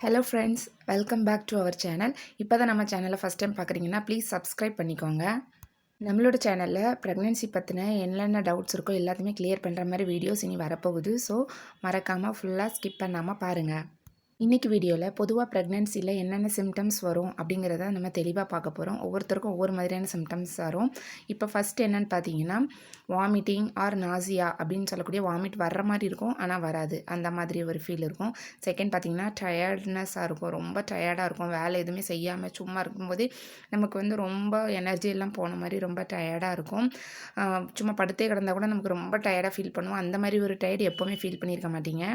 Hello friends welcome back to our channel இப்போ தான் நம்ம சேனலை ஃபஸ்ட் டைம் பார்க்குறீங்கன்னா ப்ளீஸ் சப்ஸ்கிரைப் பண்ணிக்கோங்க. நம்மளோட சேனலில் ப்ரெக்னென்சி பற்றின என்னென்ன டவுட்ஸ் இருக்கோ எல்லாத்தையுமே கிளியர் பண்ணுற மாதிரி வீடியோஸ் இனி வரப்போகுது. ஸோ மறக்காமல் ஃபுல்லாக ஸ்கிப் பண்ணாமல் பாருங்கள் இன்றைக்கி வீடியோவில் பொதுவாக ப்ரெக்னென்சியில் என்னென்ன சிம்டம்ஸ் வரும் அப்படிங்கிறத நம்ம தெளிவாக பார்க்க போகிறோம் ஒவ்வொருத்தருக்கும் ஒவ்வொரு மாதிரியான சிம்டம்ஸ் வரும். இப்போ ஃபஸ்ட் என்னென்னு பார்த்தீங்கன்னா வாமிட்டிங் ஆர் நாசியா அப்படின்னு சொல்லக்கூடிய வாமிட் வர்ற மாதிரி இருக்கும் ஆனால் வராது. அந்த மாதிரி ஒரு ஃபீல் இருக்கும். செகண்ட் பார்த்தீங்கன்னா டயர்ட்னஸாக இருக்கும். ரொம்ப டயர்டாக இருக்கும். வேலை எதுவுமே செய்யாமல் சும்மா இருக்கும்போது நமக்கு வந்து ரொம்ப எனர்ஜி எல்லாம் போன மாதிரி ரொம்ப டயர்டாக இருக்கும். சும்மா படுத்தே கிடந்தால் கூட நமக்கு ரொம்ப டயர்டாக ஃபீல் பண்ணுவோம். அந்த மாதிரி ஒரு டயர்டு எப்போவுமே ஃபீல் பண்ணியிருக்க மாட்டீங்க.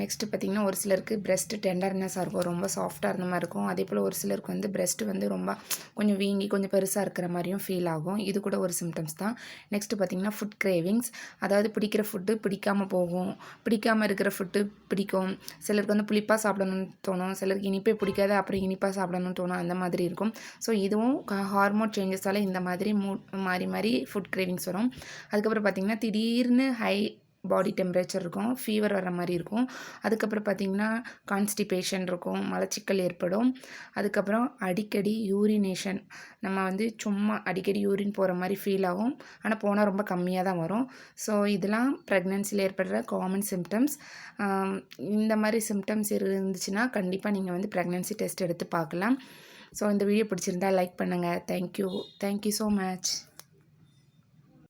நெக்ஸ்ட்டு பார்த்திங்கன்னா ஒரு சிலருக்கு பிரெஸ்ட்டு டெண்டர்னஸாக இருக்கும். ரொம்ப சாஃப்டாக இருந்த மாதிரி இருக்கும். அதே போல் ஒரு சிலருக்கு வந்து பிரெஸ்ட்டு வந்து ரொம்ப கொஞ்சம் வீங்கி கொஞ்சம் பெருசாக இருக்கிற மாதிரியும் ஃபீல் ஆகும். இது கூட ஒரு சிம்டம்ஸ் தான். நெக்ஸ்ட்டு பார்த்திங்கன்னா ஃபுட் கிரேவிங்ஸ் அதாவது பிடிக்கிற ஃபுட்டு பிடிக்காமல் போகும். பிடிக்காமல் இருக்கிற ஃபுட்டு பிடிக்கும். சிலருக்கு வந்து புளிப்பாக சாப்பிடணும்னு தோணும். சிலருக்கு இனிப்பே பிடிக்காது அப்புறம் இனிப்பாக சாப்பிடணும்னு தோணும். அந்த மாதிரி இருக்கும். ஸோ இதுவும் ஹார்மோன் சேஞ்சஸால் இந்த மாதிரி மூ மாறி மாறி ஃபுட் கிரேவிங்ஸ் வரும். அதுக்கப்புறம் பார்த்திங்கன்னா திடீர்னு ஹை பாடி டெம்பரேச்சர் இருக்கும் ஃபீவர் வர மாதிரி இருக்கும். அதுக்கப்புறம் பார்த்திங்கன்னா கான்ஸ்டிபேஷன் இருக்கும் மலச்சிக்கல் ஏற்படும். அதுக்கப்புறம் அடிக்கடி யூரினேஷன் நம்ம வந்து சும்மா அடிக்கடி யூரின் போகிற மாதிரி ஃபீல் ஆகும். ஆனால் போனால் ரொம்ப கம்மியாக தான் வரும். ஸோ இதெல்லாம் ப்ரெக்னென்சியில் ஏற்படுற காமன் சிம்டம்ஸ் இந்த மாதிரி சிம்டம்ஸ் இருந்துச்சுன்னா கண்டிப்பாக நீங்கள் வந்து ப்ரெக்னென்சி டெஸ்ட் எடுத்து பார்க்கலாம். ஸோ இந்த வீடியோ பிடிச்சிருந்தா லைக் பண்ணுங்கள் தேங்க்யூ தேங்க்யூ ஸோ மச்